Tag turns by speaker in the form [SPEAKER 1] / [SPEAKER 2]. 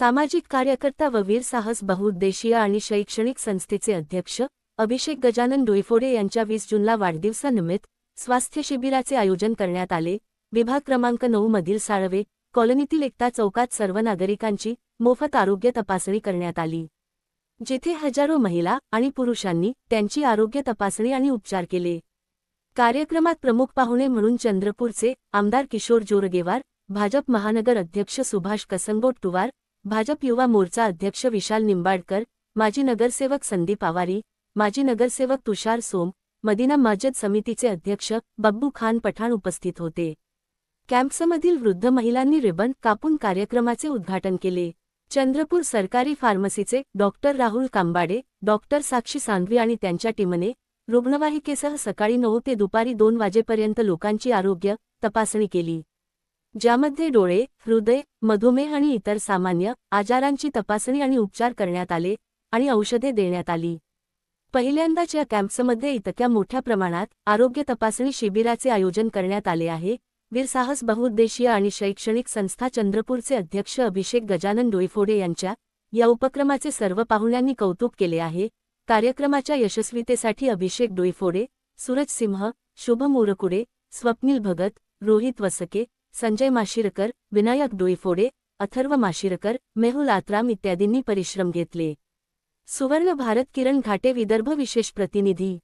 [SPEAKER 1] सामाजिक कार्यकर्ता व वीर साहस बहुउद्देशीय आणि शैक्षणिक संस्थेचे अध्यक्ष अभिषेक गजानन डोईफोडे यांच्या वीस जूनला वाढदिवसानिमित्त स्वास्थ्य शिबिराचे आयोजन करण्यात आले. विभाग क्रमांक नऊ मधील साळवे कॉलनीतील एकता चौकात सर्व नागरिकांची मोफत आरोग्य तपासणी करण्यात आली. जेथे हजारो महिला आणि पुरुषांनी त्यांची आरोग्य तपासणी आणि उपचार केले. कार्यक्रमात प्रमुख पाहुणे म्हणून चंद्रपूरचे आमदार किशोर जोरगेवार भाजप महानगर अध्यक्ष सुभाष कसंगोट तुवार भाजप युवा मोर्चा अध्यक्ष विशाल निंबाडकर माजी नगरसेवक संदीप आवारी माजी नगरसेवक तुषार सोम मदिना मस्जिद समितीचे अध्यक्ष बब्बू खान पठाण उपस्थित होते. कॅम्प्समधील वृद्ध महिलांनी रिबन कापून कार्यक्रमाचे उद्घाटन केले. चंद्रपूर सरकारी फार्मसीचे डॉक्टर राहुल कांबाडे डॉक्टर साक्षी सांघवी आणि त्यांच्या टीमने रुग्णवाहिकेसह सकाळी नऊ ते दुपारी दोन वाजेपर्यंत लोकांची आरोग्य तपासणी केली. ज्यामध्ये डोळे हृदय मधुमेह आणि इतर सामान्य आजारांची तपासणी आणि उपचार करण्यात आले आणि औषधे देण्यात आली. पहिल्यांदाच या कॅम्प्समध्ये इतक्या मोठ्या प्रमाणात आरोग्य तपासणी शिबिराचे आयोजन करण्यात आले आहे. वीरसाहस बहुउद्देशीय आणि शैक्षणिक संस्था चंद्रपूरचे अध्यक्ष अभिषेक गजानन डोईफोडे यांच्या या उपक्रमाचे सर्व पाहुण्यांनी कौतुक केले आहे. कार्यक्रमाच्या यशस्वीतेसाठी अभिषेक डोईफोडे सूरज सिंह शुभ मोरकुडे स्वप्नील भगत रोहित वसके संजय माशिरकर विनायक डोईफोडे अथर्व माशिरकर मेहुल आत्राम इत्यादींनी परिश्रम घेतले. सुवर्ण भारत किरण घाटे विदर्भ विशेष प्रतिनिधी.